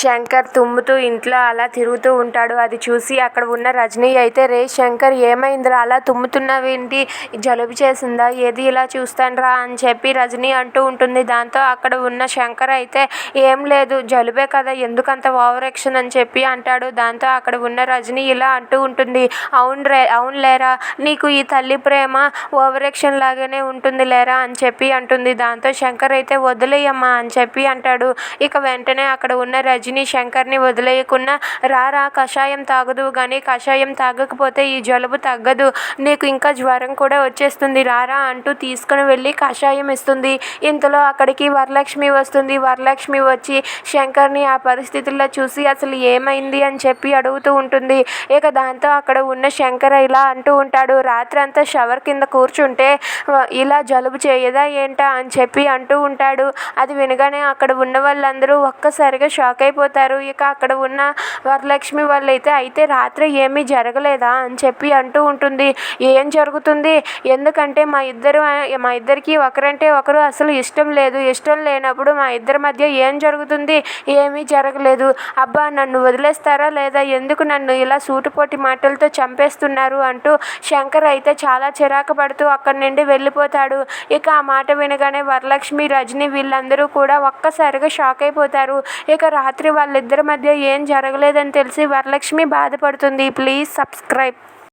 శంకర్ తుమ్ముతూ ఇంట్లో అలా తిరుగుతూ ఉంటాడు. అది చూసి అక్కడ ఉన్న రజనీ అయితే రే శంకర్ ఏమైందిరా అలా తుమ్ముతున్నావేంటి? జలుబు చేసిందా? ఏది ఇలా చూస్తానురా అని చెప్పి రజనీ అంటూ ఉంటుంది. దాంతో అక్కడ ఉన్న శంకర్ అయితే ఏం లేదు జలుబే కదా ఎందుకంత ఓవరాక్షన్ అని చెప్పి అంటాడు. దాంతో అక్కడ ఉన్న రజనీ ఇలా అంటూ ఉంటుంది. అవునురే లేరా నీకు ఈ తల్లి ప్రేమ ఓవరాక్షన్ లాగానే ఉంటుంది లేరా అని చెప్పి అంటుంది. దాంతో శంకర్ అయితే వదిలేయమ్మా అని చెప్పి అంటాడు. ఇక వెంటనే అక్కడ ఉన్న రజనీ శంకర్ని వదిలేయకుండా రారా కషాయం తాగదు కానీ కషాయం తాగకపోతే ఈ జలుబు తగ్గదు. నీకు ఇంకా జ్వరం కూడా వచ్చేస్తుంది రారా అంటూ తీసుకుని వెళ్ళి కషాయం ఇస్తుంది. ఇంతలో అక్కడికి వరలక్ష్మి వస్తుంది. వరలక్ష్మి వచ్చి శంకర్ని ఆ పరిస్థితుల్లో చూసి అసలు ఏమైంది అని చెప్పి అడుగుతూ ఉంటుంది. ఇక దాంతో అక్కడ ఉన్న శంకర్ ఇలా అంటూ ఉంటాడు. రాత్రంతా షవర్ కింద కూర్చుంటే ఇలా జలుబు చేయదా ఏంటా అని చెప్పి అంటూ ఉంటాడు. అది వినగానే అక్కడ ఉన్న వాళ్ళందరూ ఒక్కసారిగా షాక్ అయిపోతారు. ఇక అక్కడ ఉన్న వరలక్ష్మి వాళ్ళైతే అయితే రాత్రి ఏమీ జరగలేదా అని చెప్పి అంటూ ఉంటుంది. ఏం జరుగుతుంది? ఎందుకంటే మా ఇద్దరు మా ఇద్దరికి ఒకరంటే ఒకరు అసలు ఇష్టం లేదు. ఇష్టం లేనప్పుడు మా ఇద్దరి మధ్య ఏం జరుగుతుంది? ఏమీ జరగలేదు. అబ్బా నన్ను వదిలేస్తారా లేదా? ఎందుకు నన్ను ఇలా సూటుపోటి మాటలతో చంపేస్తున్నారు అంటూ శంకర్ అయితే చాలా చిరాకు పడుతూ అక్కడి నుండి వెళ్ళిపోతాడు. ఇక ఆ మాట వినగానే వరలక్ష్మి రజనీ వీళ్ళందరూ కూడా ఒక్కసారిగా షాక్ అయిపోతారు. ఇక రాత్రి వాళ్ళిద్దరి మధ్య ఏం జరగలేదని తెలిసి వరలక్ష్మి బాధపడుతుంది. Please subscribe